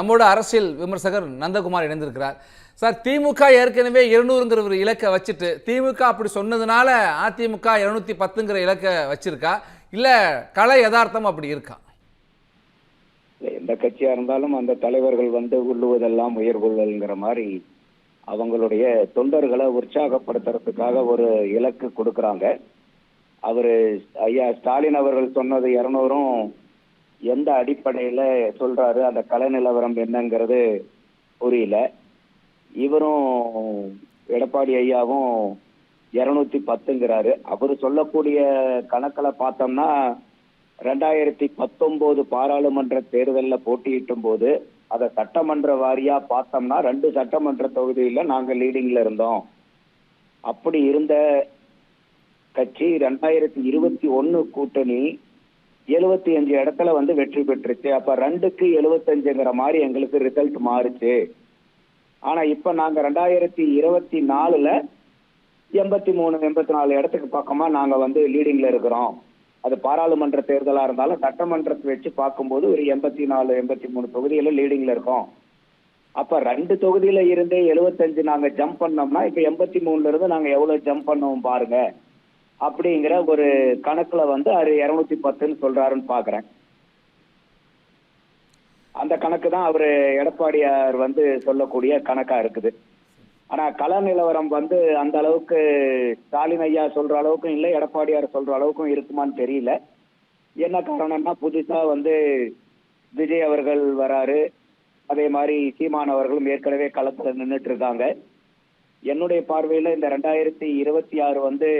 நம்மோட அரசியல் விமர்சகர் நந்தகுமார் இணைந்திருக்கிறார். சார் திமுக ஏற்கனவே இருநூறுங்கிற ஒரு இலக்கை வச்சுட்டு திமுக அப்படி சொன்னதுனால அதிமுக இருநூத்தி பத்துங்கிற இலக்கை வச்சிருக்கா? இல்ல கலை யதார்த்தம் அப்படி இருக்கா? எந்த கட்சியா இருந்தாலும் அந்த தலைவர்கள் வந்து உள்ளுவதெல்லாம் உயர்வுள்ளுங்கிற மாதிரி அவங்களுடைய தொண்டர்களை உற்சாகப்படுத்துறதுக்காக ஒரு இலக்கு கொடுக்கறாங்க. அவரு ஐயா ஸ்டாலின் அவர்கள் சொன்னது இருநூறும் எந்த அடிப்படையில சொல்றாரு அந்த கலை நிலவரம் என்னங்கிறது புரியல. இவரும் எடப்பாடி ஐயாவும் இருநூத்தி பத்துங்கிறாரு. அவர் சொல்லக்கூடிய கணக்கில் பார்த்தோம்னா ரெண்டாயிரத்தி பத்தொன்பது பாராளுமன்ற தேர்தலில் போட்டியிட்டும் போது அதை சட்டமன்ற வாரியா பார்த்தோம்னா ரெண்டு சட்டமன்ற தொகுதியில நாங்கள் லீடிங்ல இருந்தோம். அப்படி இருந்த கட்சி ரெண்டாயிரத்தி இருபத்தி ஒன்னு கூட்டணி எழுபத்தி அஞ்சு இடத்துல வந்து வெற்றி பெற்றுச்சு. அப்ப ரெண்டுக்கு எழுபத்தஞ்சுங்கிற மாதிரி எங்களுக்கு ரிசல்ட் மாறுச்சு. ஆனா இப்ப நாங்க ரெண்டாயிரத்தி இருபத்தி நாலுல எண்பத்தி மூணு எண்பத்தி நாலு இடத்துக்கு பக்கமா நாங்க வந்து லீடிங்ல இருக்கிறோம். அது பாராளுமன்ற தேர்தலா இருந்தாலும் சட்டமன்றத்தை வச்சு பார்க்கும்போது ஒரு எண்பத்தி நாலு எண்பத்தி மூணு தொகுதியில லீடிங்ல இருக்கோம். அப்ப ரெண்டு தொகுதியில இருந்தே எழுபத்தஞ்சு நாங்க ஜம்ப் பண்ணோம்னா இப்ப எண்பத்தி மூணுல இருந்து நாங்க எவ்வளவு ஜம்ப் பண்ணுவோம் பாருங்க. அப்படிங்கிற ஒரு கணக்குல வந்து அது இருநூத்தி பத்துன்னு சொல்றாருன்னு பாக்குறேன். அந்த கணக்கு தான் அவரு எடப்பாடியார் வந்து சொல்லக்கூடிய கணக்கா இருக்குது. ஆனா கள நிலவரம் வந்து அந்த அளவுக்கு ஸ்டாலின் ஐயா சொல்ற அளவுக்கும் இல்லை எடப்பாடியார் சொல்ற அளவுக்கும் இருக்குமான்னு தெரியல. என்ன காரணம்னா புதுசா வந்து விஜய் அவர்கள் வராரு. அதே மாதிரி சீமான் அவர்களும் ஏற்கனவே களத்துல நின்றுட்டு இருக்காங்க. என்னுடைய பார்வையில இந்த ரெண்டாயிரத்தி இருபத்தி ஆறு வந்து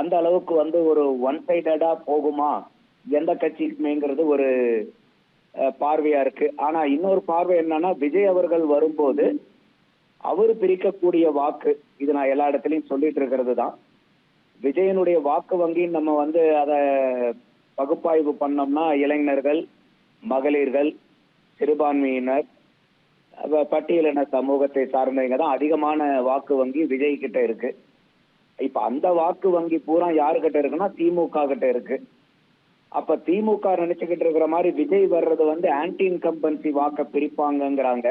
அந்த அளவுக்கு வந்து ஒரு ஒன் சைடடா போகுமா? எந்த கட்சிக்குமேங்கிறது ஒரு பார்வையா இருக்கு. ஆனா இன்னொரு பார்வை என்னன்னா விஜய் அவர்கள் வரும்போது அவர் பிரிக்கக்கூடிய வாக்கு இது நான் எல்லா இடத்துலையும் சொல்லிட்டு இருக்கிறது தான். விஜயனுடைய வாக்கு வங்கின்னு நம்ம வந்து அதை பகுப்பாய்வு பண்ணோம்னா இளைஞர்கள் மகளிர்கள் சிறுபான்மையினர் பட்டியலின சமூகத்தை சார்ந்தவங்க தான் அதிகமான வாக்கு வங்கி விஜய் கிட்ட இருக்கு. இப்ப அந்த வாக்கு வங்கி பூரா யாருக்கிட்ட இருக்குன்னா திமுக கிட்ட இருக்கு. அப்ப திமுக நினைச்சுக்கிட்டு இருக்கிற மாதிரி விஜய் வர்றது வந்து ஆன்டி இன்கம்பன்சி வாக்க பிரிப்பாங்கங்கிறாங்க.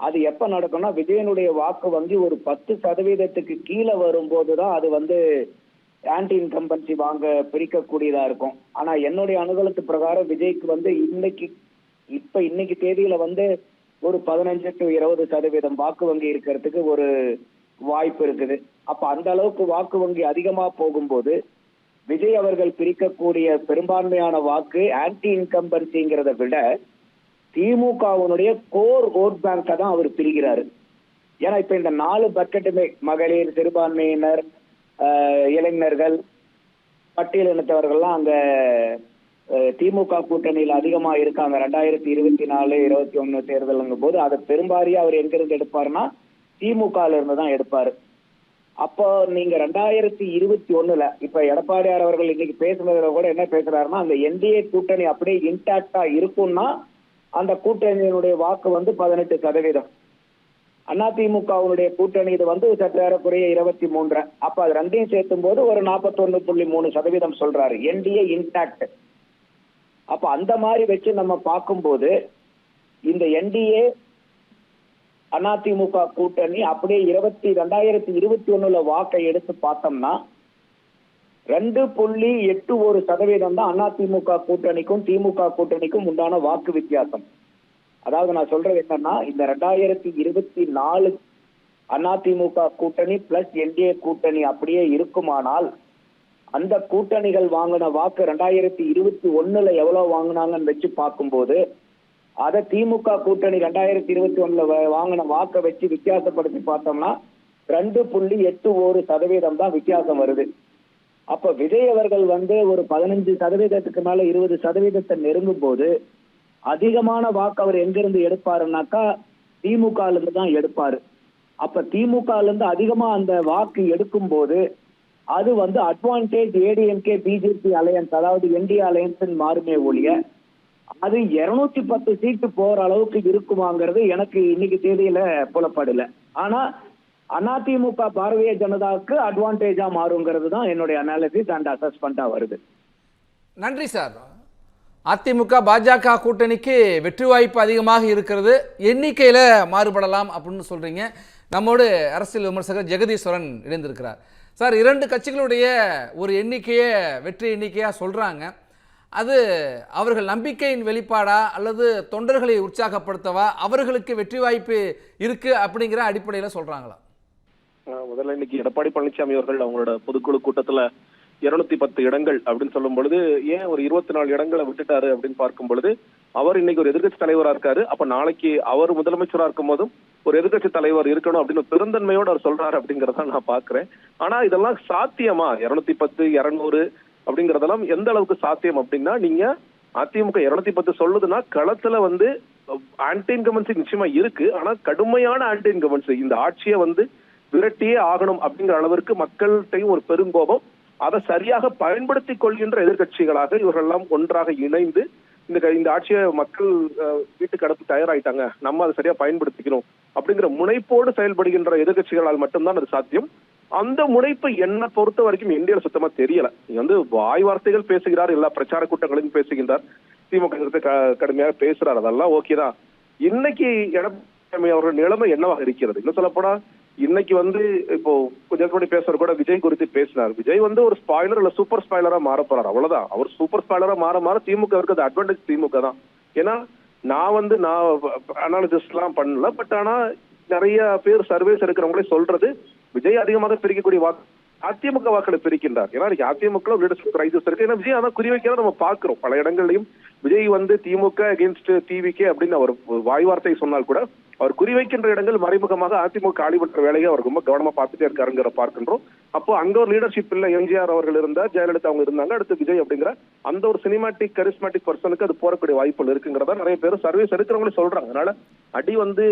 அது எப்ப நடக்கும்னா விஜயனுடைய வாக்கு வங்கி ஒரு பத்து சதவீதத்துக்கு கீழே வரும்போதுதான் அது வந்து ஆன்டி இன்கம்பன்சி வாங்க பிரிக்கக்கூடியதா இருக்கும். ஆனா என்னுடைய அனுகலத்து பிரகாரம் விஜய்க்கு வந்து இன்னைக்கு இப்ப இன்னைக்கு தேதியில வந்து ஒரு பதினஞ்சு டு இருபது சதவீதம் வாக்கு வங்கி இருக்கிறதுக்கு ஒரு வாய்ப்பு இருக்குது. அப்ப அந்த அளவுக்கு வாக்கு வங்கி அதிகமா போகும்போது விஜய் அவர்கள் பிரிக்கக்கூடிய பெரும்பான்மையான வாக்கு ஆன்டி இன்கம்பன்சிங்கிறத விட திமுகவினுடைய கோர் ஓட் பேங்க தான் அவர் பிரிக்கிறாரு. ஏன்னா இப்ப இந்த நாலு பக்கெட்டுமே மகளிர் சிறுபான்மையினர் இளைஞர்கள் பட்டியலினத்தவர்கள்லாம் அங்க திமுக கூட்டணியில் அதிகமா இருக்காங்க. ரெண்டாயிரத்தி இருபத்தி நாலு இருபத்தி ஒன்னு தேர்தலுங்கும் போது அதை பெரும்பாரியா அவர் எங்கிருந்து எடுப்பாருன்னா திமுக இருந்து தான் எடுப்பாரு. அப்போ நீங்க ரெண்டாயிரத்தி இருபத்தி ஒண்ணுல இப்ப எடப்பாடியார் அவர்கள் இன்னைக்கு பேசுனதுல கூட என்ன பேசுறாருன்னா அந்த என்டிஏ கூட்டணி அப்படியே இன்டாக்டா இருக்கும்னா அந்த கூட்டணியினுடைய வாக்கு வந்து பதினெட்டு சதவீதம். அதிமுகவுடைய கூட்டணி இது வந்து சற்றேறக்குறைய இருபத்தி மூன்று. அப்ப அது ரெண்டையும் சேர்த்தும் போது ஒரு நாற்பத்தொன்னு புள்ளி மூணு சதவீதம் சொல்றாரு. என்டிஏ இன்டாக்ட் அப்ப அந்த மாதிரி வச்சு நம்ம பார்க்கும்போது இந்த என்டிஏ அதிமுக கூட்டணி அப்படியே இருபத்தி ரெண்டாயிரத்தி இருபத்தி ஒண்ணுல வாக்கை எடுத்து பார்த்தோம்னா ரெண்டு புள்ளி எட்டு ஒரு சதவீதம் தான் அதிமுக கூட்டணிக்கும் திமுக கூட்டணிக்கும் உண்டான வாக்கு வித்தியாசம். அதாவது நான் சொல்றது என்னன்னா இந்த ரெண்டாயிரத்தி இருபத்தி நாலு அதிமுக கூட்டணி பிளஸ் என்டிஏ கூட்டணி அப்படியே இருக்குமானால் அந்த கூட்டணிகள் வாங்கின வாக்கு ரெண்டாயிரத்தி இருபத்தி ஒண்ணுல எவ்வளவு வாங்கினாங்கன்னு வச்சு பார்க்கும்போது அதை திமுக கூட்டணி ரெண்டாயிரத்தி இருபத்தி ஒண்ணுல வ- வாங்கின வாக்கை வச்சு வித்தியாசப்படுத்தி பார்த்தோம்னா ரெண்டு புள்ளி எட்டு ஒரு சதவீதம் தான் வித்தியாசம் வருது. அப்ப விஜய் அவர்கள் வந்து ஒரு பதினஞ்சு சதவீதத்துக்கு மேல இருபது சதவீதத்தை நெருங்கும் போது அதிகமான வாக்கு அவர் எங்கிருந்து எடுப்பாருனாக்கா திமுக இருந்து தான் எடுப்பாரு. அப்ப திமுக இருந்து அதிகமா அந்த வாக்கு எடுக்கும் போது அது வந்து அட்வான்டேஜ் ஏடிஎம்கே பிஜேபி அலையன்ஸ் அதாவது என்டிஏ அலையன்ஸ் மாறுமே ஒழிய அது இருநூத்தி பத்து சீட்டு போற அளவுக்கு இருக்குமாங்கிறது எனக்கு இன்னைக்கு தேதியில புலப்படல ஆனா அதிமுக பாரதிய ஜனதாவுக்கு அட்வான்டேஜா மாறுங்கிறது தான் என்னுடைய அனாலிசிஸ் அண்ட் அசஸ்மெண்டா வருது. நன்றி சார். அதிமுக பாஜக கூட்டணிக்கு வெற்றி வாய்ப்பு அதிகமாக இருக்கிறது. எண்ணிக்கையில் மாறுபடலாம் அப்படின்னு சொல்கிறீங்க நம்மோடு அரசியல் விமர்சகர் ஜெகதீஸ்வரன் இணைந்திருக்கிறார். சார் இரண்டு கட்சிகளுடைய ஒரு எண்ணிக்கையை வெற்றி எண்ணிக்கையாக சொல்கிறாங்க அது அவர்கள் நம்பிக்கையின் வெளிப்பாடா அல்லது தொண்டர்களை உற்சாகப்படுத்தவா? அவர்களுக்கு வெற்றி வாய்ப்பு இருக்கு அப்படிங்கிற அடிப்படையில் சொல்றாங்களா? முதல்ல இன்னைக்கு எடப்பாடி பழனிசாமி அவர்கள் அவங்களோட பொதுக்குழு கூட்டத்துல இருநூத்தி பத்து இடங்கள் அப்படின்னு சொல்லும் பொழுது ஏன் ஒரு இருபத்தி நாலு இடங்களை விட்டுட்டாரு அப்படின்னு பார்க்கும் பொழுது அவர் இன்னைக்கு ஒரு எதிர்க்கட்சி தலைவரா இருக்காரு. அப்ப நாளைக்கு அவர் முதலமைச்சரா இருக்கும் போதும் ஒரு எதிர்கட்சி தலைவர் இருக்கணும் அப்படின்னு பெருந்தன்மையோடு அவர் சொல்றாரு அப்படிங்கறத நான் பாக்குறேன். ஆனா இதெல்லாம் சாத்தியமா? இருநூத்தி பத்து இருநூறு அப்படிங்கறதெல்லாம் எந்த அளவுக்கு சாத்தியம் அப்படின்னா நீங்க அதிமுக இருநூத்தி பத்து சொல்லுதுன்னா களத்துல வந்து ஆன்டி இன்கமன்சி நிச்சயமா இருக்கு. ஆனா கடுமையான ஆன்டி இன்கமன்சி இந்த ஆட்சியை வந்து விரட்டியே ஆகணும் அப்படிங்கிற அளவிற்கு மக்கள்கிட்டையும் ஒரு பெருங்கோபம் அதை சரியாக பயன்படுத்திக் கொள்கின்ற எதிர்க்கட்சிகளாக இவர்கள் எல்லாம் ஒன்றாக இணைந்து இந்த இந்த ஆட்சியை மக்கள் அஹ், வீட்டுக்கு தயாராயிட்டாங்க. நம்ம அதை சரியா பயன்படுத்திக்கணும் அப்படிங்கிற முனைப்போடு செயல்படுகின்ற எதிர்க்கட்சிகளால் மட்டும்தான் அது சாத்தியம். அந்த முனைப்பு என்ன பொறுத்த வரைக்கும் இந்தியாவில் சுத்தமா தெரியல. வந்து வாய் வார்த்தைகள் பேசுகிறார் எல்லா பிரச்சார கூட்டங்களையும் பேசுகின்றார். திமுக கடுமையாக பேசுறார். அதெல்லாம் ஓகே தான். இன்னைக்கு எடப்பாடி அவர்கள் நிலைமை என்னவாக இருக்கிறது? இன்னும் சொல்லப்போனா இன்னைக்கு வந்து இப்போ கொஞ்சம் முன்னாடி பேசுற கூட விஜய் குறித்து பேசினார். விஜய் வந்து ஒரு ஸ்பாய்லர் இல்ல சூப்பர் ஸ்பாய்லரா மாற போறார். அவ்வளவுதான். அவர் சூப்பர் ஸ்பாய்லரா மாற மாற திமுக இருக்கிறது அட்வான்டேஜ் திமுக தான். ஏன்னா நான் வந்து நான் அனாலிசிஸ் எல்லாம் பண்ணல பட் ஆனா நிறைய பேர் சர்வேஸ் எடுக்கிறவங்களே சொல்றது விஜய் அதிகமாக பிரிக்கக்கூடிய வாக்கு அதிமுக வாக்களை பிரிக்கின்றார். ஏன்னா அதிமுக லீடர்ஷிப் கிரைசிஸ் இருக்கு. ஏன்னா விஜய் ஆனா குறிவைக்கிறத நம்ம பாக்குறோம் பல இடங்கள்லயும் விஜய் வந்து திமுக அகேன்ஸ்ட் டிவிகே அப்படின்னு அவர் ஒரு வாய் வார்த்தை சொன்னால் கூட அவர் குறிவைக்கின்ற இடங்கள் மறைமுகமாக அதிமுக காலி வேலையை அவர் ரொம்ப கவனமா பார்த்துட்டே இருக்காருங்கிற பார்க்கின்றோம். அப்போ அங்க ஒரு லீடர்ஷிப் இல்ல எம்ஜிஆர் அவர்கள் இருந்தா ஜெயலலிதா அவங்க இருந்தாங்க அடுத்து விஜய் அப்படிங்கிற அந்த ஒரு சினிமாட்டிக் கரிஸ்மாட்டிக் பர்சனுக்கு அது போறக்கூடிய வாய்ப்புகள் இருக்குங்கிறதா நிறைய பேர் சர்வீஸ் எடுக்கிறவங்களே சொல்றாங்க. அதனால அடி வந்து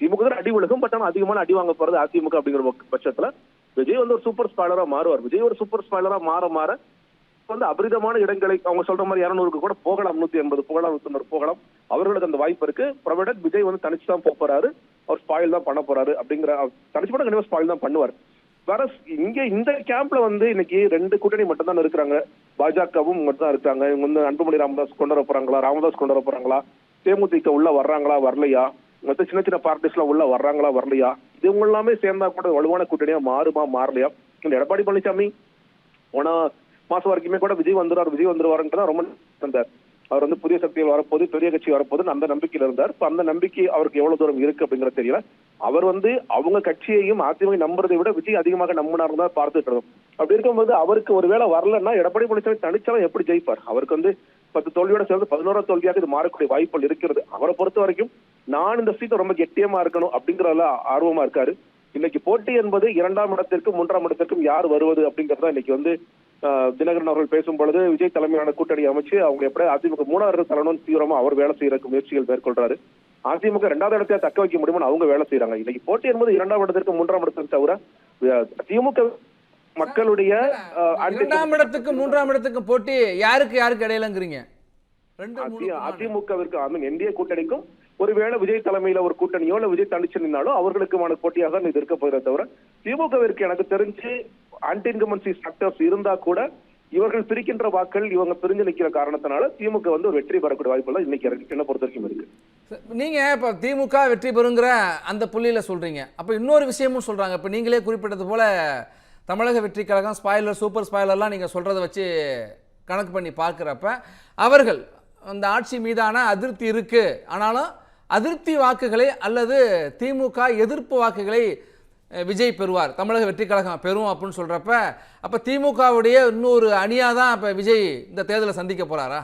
திமுக தான் அடி விழுகும் பட் ஆனா அதிகமான அடி வாங்க போறது அதிமுக அப்படிங்கிற பட்சத்துல விஜய் வந்து ஒரு சூப்பர் ஸ்பாய்லரா மாறுவார். விஜய் ஒரு சூப்பர் ஸ்பாய்லரா மாற மாற வந்து அபரிதமான இடங்களை அவங்க சொல்ற மாதிரி இரநூறுக்கு கூட போகலாம் நூத்தி எண்பது போகலாம் நூத்தி ஐம்பது போகலாம் அவர்களுக்கு அந்த வாய்ப்பு இருக்கு. ப்ரொவைடட் விஜய் வந்து தனிச்சு தான் போக போறாரு. அவர் ஸ்பாயில் தான் பண்ண போறாரு அப்படிங்கிற அவர் தனிச்சு மட்டும் கண்டிப்பா ஸ்பாயில் தான் பண்ணுவார். வேற இங்க இந்த கேம்ப்ல வந்து இன்னைக்கு ரெண்டு கூட்டணி மட்டும் தான் இருக்கிறாங்க. பாஜகவும் மட்டும் தான் இருக்காங்க. இவங்க வந்து அன்புமணி ராமதாஸ் கொண்டு வர போறாங்களா ராமதாஸ் கொண்டு வர போறாங்களா தேமுதிக உள்ள வர்றாங்களா வரலையா? மற்ற சின்ன சின்ன பார்ட்டிஸ் எல்லாம் உள்ள வர்றாங்களா வரலையா? இவங்க எல்லாமே சேர்ந்தா கூட வலுவான கூட்டணியா மாறுமா மாறலையா? இந்த எடப்பாடி பழனிசாமி போனா மாசம் வரைக்குமே கூட விஜய் வந்துருவார் விஜய் வந்துருவாருன்ட்டு ரொம்ப இருந்தார் அவர் வந்து புதிய சக்திகள் வரப்போது பெரிய கட்சி வரப்போது அந்த நம்பிக்கையில் இருந்தார். இப்ப அந்த நம்பிக்கை அவருக்கு எவ்வளவு தூரம் இருக்கு அப்படிங்கறது தெரியல. அவர் வந்து அவங்க கட்சியையும் அதிமுக நம்புறதை விட விஜய் அதிகமாக நம்பினார் தான் பார்த்துட்டு இருந்தோம். அப்படி இருக்கும்போது அவருக்கு ஒருவேளை வரலன்னா எடப்பாடி பழனிசாமி தனிச்சாலும் எப்படி ஜெயிப்பார்? அவருக்கு வந்து பத்து தோல்வியோட சேர்ந்து பதினோரா தோல்வியாக இது மாறக்கூடிய வாய்ப்புகள் இருக்கிறது. அவரை பொறுத்த வரைக்கும் நான் இந்த சீட்டை ரொம்ப கெட்டியமா இருக்கணும் அப்படிங்கறதுல ஆர்வமா இருக்காரு. இன்னைக்கு போட்டி என்பது இரண்டாம் இடத்திற்கும் மூன்றாம் இடத்திற்கும் யார் வருவது அப்படிங்கறத இன்னைக்கு வந்து தினகரன் அவர்கள் பேசும் பொழுது விஜய் தலைமையிலான கூட்டணி அமைச்சு அவங்க எப்படி அதிமுக மூணாவது தரணும்னு தீவிரமா அவர் வேலை செய்யறதுக்கு முயற்சிகள் மேற்கொள்றாரு. அதிமுக ரெண்டாவது இடத்தை தக்க வைக்க முடியுமா அவங்க வேலை செய்யறாங்க இன்னைக்கு போட்டி என்பது இரண்டாம் இடத்திற்கு மூன்றாம் இடத்திற்கு தவிர திமுக மக்களுடைய இரண்டாம் இடத்துக்கு மூன்றாம் இடத்துக்கு போட்டி யாருக்கு யாருக்கு இடையிலங்கிறீங்க. அதிமுகவிற்கு ஐ மீன் என்டிஏ கூட்டணிக்கும் ஒருவேளை விஜய் தலைமையில ஒரு கூட்டணியோ இல்ல விஜய் தனிச்சு நின்னாலும் அவர்களுக்குமான போட்டியாக தான் இது இருக்க போகிறத தவிர திமுகவிற்கு எனக்கு தெரிஞ்சு ஆன்டி இன்கமன்சி ஸ்ட்ரக்சர்ஸ் இருந்தா கூட இவர்கள் பிரிக்கின்ற வாக்கள் இவங்க பிரிஞ்சு நிற்கிற காரணத்தினால திமுக வந்து ஒரு வெற்றி பெறக்கூடிய வாய்ப்பு இன்னைக்கு என்ன பொறுத்த வரைக்கும் இருக்கு. நீங்க இப்ப திமுக வெற்றி பெறுங்கிற அந்த புள்ளியில சொல்றீங்க? அப்ப இன்னொரு விஷயமும் சொல்றாங்க. இப்ப நீங்களே குறிப்பிட்டது போல தமிழக வெற்றி கழகம் ஸ்பாய்லர் சூப்பர் ஸ்பாய்லர்லாம் நீங்க சொல்றதை வச்சு கணக்கு பண்ணி பார்க்குறப்ப அவர்கள் அந்த ஆட்சி மீதான அதிருப்தி இருக்குது ஆனாலும் அதிருப்தி வாக்குகளை அல்லது திமுக எதிர்ப்பு வாக்குகளை விஜய் பெறுவார். தமிழக வெற்றி கழகம் பெறும் அப்படின்னு சொல்றப்ப அப்ப திமுகவுடைய இன்னொரு அணியா தான் இப்ப விஜய் இந்த தேர்தலை சந்திக்க போறாரா?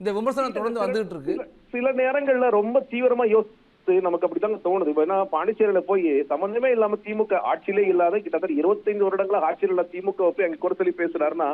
இந்த விமர்சனம் தொடர்ந்து வந்துகிட்டு இருக்கு. சில- நேரங்கள்ல ரொம்ப தீவிரமா யோசித்து நமக்கு அப்படித்தாங்க தோணுது. இப்ப ஏன்னா பாண்டிச்சேரியில போய் சம்பந்தமே இல்லாம திமுக ஆட்சியிலே இல்லாத கிட்டத்தட்ட இருபத்தைந்து வருடங்களா ஆட்சியில் உள்ள திமுக போய் அங்க குறை சொல்லி பேசுறாருன்னா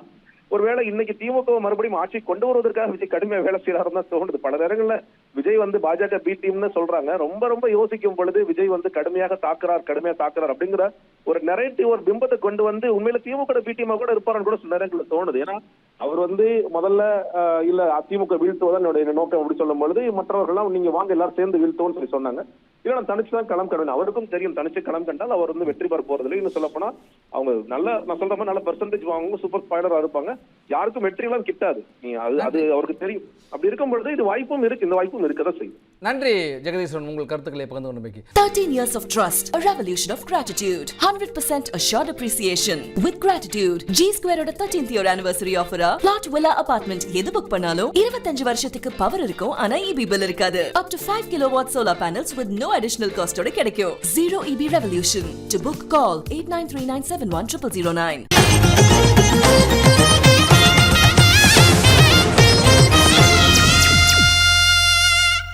ஒருவேளை இன்னைக்கு திமுக மறுபடியும் ஆட்சி கொண்டு வருவதற்காக விஜய் கடுமையா வேலை செய்யறாரு தான் தோணுது. பல நேரங்கள்ல விஜய் வந்து பாஜக பி டீம்னு சொல்றாங்க. ரொம்ப ரொம்ப யோசிக்கும் பொழுது விஜய் வந்து கடுமையாக தாக்குறார் கடுமையா தாக்குறார் அப்படிங்கிற ஒரு நெரேட்டிவ் ஒரு பிம்பத்தை கொண்டு வந்து உண்மையில திமுக பி டீமா கூட இருப்பாருன்னு கூட சில நேரங்கள்ல தோணுது. ஏன்னா அவர் வந்து முதல்ல ஆஹ், இல்ல அதிமுக வீழ்த்துவதான் என்னுடைய நோக்கம் அப்படி சொல்லும் பொழுது மற்றவர்கள்லாம் நீங்க வாங்க எல்லாரும் சேர்ந்து வீழ்த்துவோம்னு சொல்லி சொன்னாங்க. இல்லைன்னா தனிச்சு தான் களம் கண்டேன் அவருக்கும் தெரியும் தனிச்சு களம் கண்டால் அவர் வந்து வெற்றி பெற போறதில்லை. இன்னும் சொல்லப்போனா அவங்க நல்ல நான் சொல்ற மாதிரி நல்ல பெர்சன்டேஜ் வாங்குவாங்க சூப்பர் ஸ்பாய்லரா இருப்பாங்க. யாருக்கும் வெற்றி எல்லாம் கிட்டாது. நீ அது அது அவருக்கு தெரியும். அப்படி இருக்கும் பொழுது இது வாய்ப்பும் இருக்கு இந்த வாய்ப்பும் இருக்கதான் செய்யும். நன்றி ஜெகதீஸ்வரன் உங்கள் கருத்துக்களை பகிர்ந்து கொண்டமைக்கு 13 years of trust, a revolution of gratitude, 100% assured appreciation. With gratitude, G Square ஓட 13th year anniversary offer plot villa apartment எது புக் பண்ணாலும் 25 வருஷத்துக்கு பவர் இருக்கும் ஆனா EB bill இருக்காது. Up to 5 kilowatt solar panels with no additional cost ஓட கிடைக்கும். Zero EB revolution. To book call 8939710009.